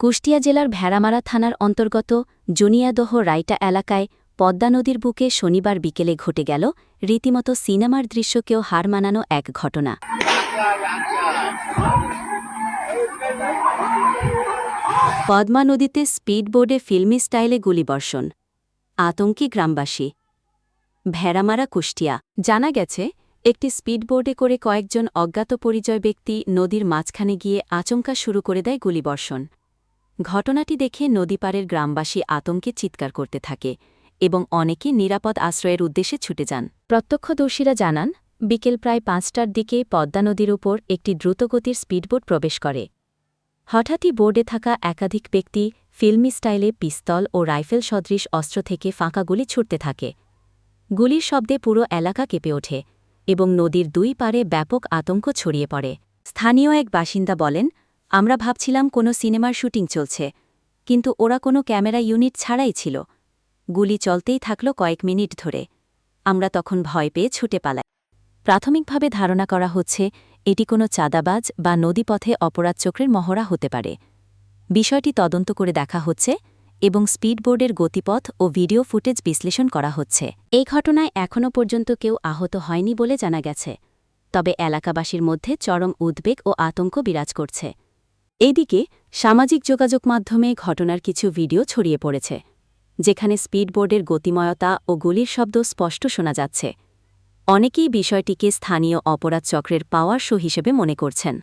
কুষ্টিয়া জেলার ভেড়ামারা থানার অন্তর্গত জুনিয়াদহ রাইটা এলাকায় পদ্মা নদীর বুকে শনিবার বিকেলে ঘটে গেল রীতিমতো সিনেমার দৃশ্যকেও হার মানানো এক ঘটনা। পদ্মা নদীতে স্পিডবোর্ডে ফিল্মি স্টাইলে গুলিবর্ষণ। আতঙ্কি গ্রামবাসী। ভেড়ামারা কুষ্টিয়া। জানা গেছে, একটি স্পিডবোর্ডে করে কয়েকজন অজ্ঞাত পরিচয় ব্যক্তি নদীর মাঝখানে গিয়ে আচমকা শুরু করে দেয় গুলিবর্ষণ। ঘটনাটি দেখে নদীপাড়ের গ্রামবাসী আতঙ্কে চিৎকার করতে থাকে এবং অনেকে নিরাপদ আশ্রয়ের উদ্দেশ্যে ছুটে যান। প্রত্যক্ষদর্শীরা জানান, বিকেল প্রায় পাঁচটার দিকে পদ্মা নদীর উপর একটি দ্রুতগতির স্পিডবোট প্রবেশ করে। হঠাৎই বোর্ডে থাকা একাধিক ব্যক্তি ফিল্মি স্টাইলে পিস্তল ও রাইফেল সদৃশ অস্ত্র থেকে ফাঁকা গুলি ছুটতে থাকে। গুলির শব্দে পুরো এলাকা কেঁপে ওঠে এবং নদীর দুই পারে ব্যাপক আতঙ্ক ছড়িয়ে পড়ে। স্থানীয় এক বাসিন্দা বলেন আমরা ভাবছিলাম কোনো সিনেমার শুটিং চলছে, কিন্তু ওরা কোনো ক্যামেরা ইউনিট ছাড়াই ছিল। গুলি চলতেই থাকল কয়েক মিনিট ধরে। আমরা তখন ভয় পেয়ে ছুটে পালাই। প্রাথমিকভাবে ধারণা করা হচ্ছে, এটি কোনো চাঁদাবাজ বা নদীপথে অপরাধ চক্রের মহড়া হতে পারে। বিষয়টি তদন্ত করে দেখা হচ্ছে এবং স্পিডবোর্ডের গতিপথ ও ভিডিও ফুটেজ বিশ্লেষণ করা হচ্ছে। এই ঘটনায় এখনও পর্যন্ত কেউ আহত হয়নি বলে জানা গেছে, তবে এলাকাবাসীর মধ্যে চরম উদ্বেগ ও আতঙ্ক বিরাজ করছে। এইদিকে সামাজিক যোগাযোগ মাধ্যমে ঘটনার কিছু ভিডিও ছড়িয়ে পড়েছে, যেখানে স্পিডবোর্ডের গতিময়তা ও গুলির শব্দ স্পষ্ট শোনা যাচ্ছে। অনেকেই বিষয়টিকে স্থানীয় অপরাধ চক্রের পাওয়ার শো হিসেবে মনে করছেন।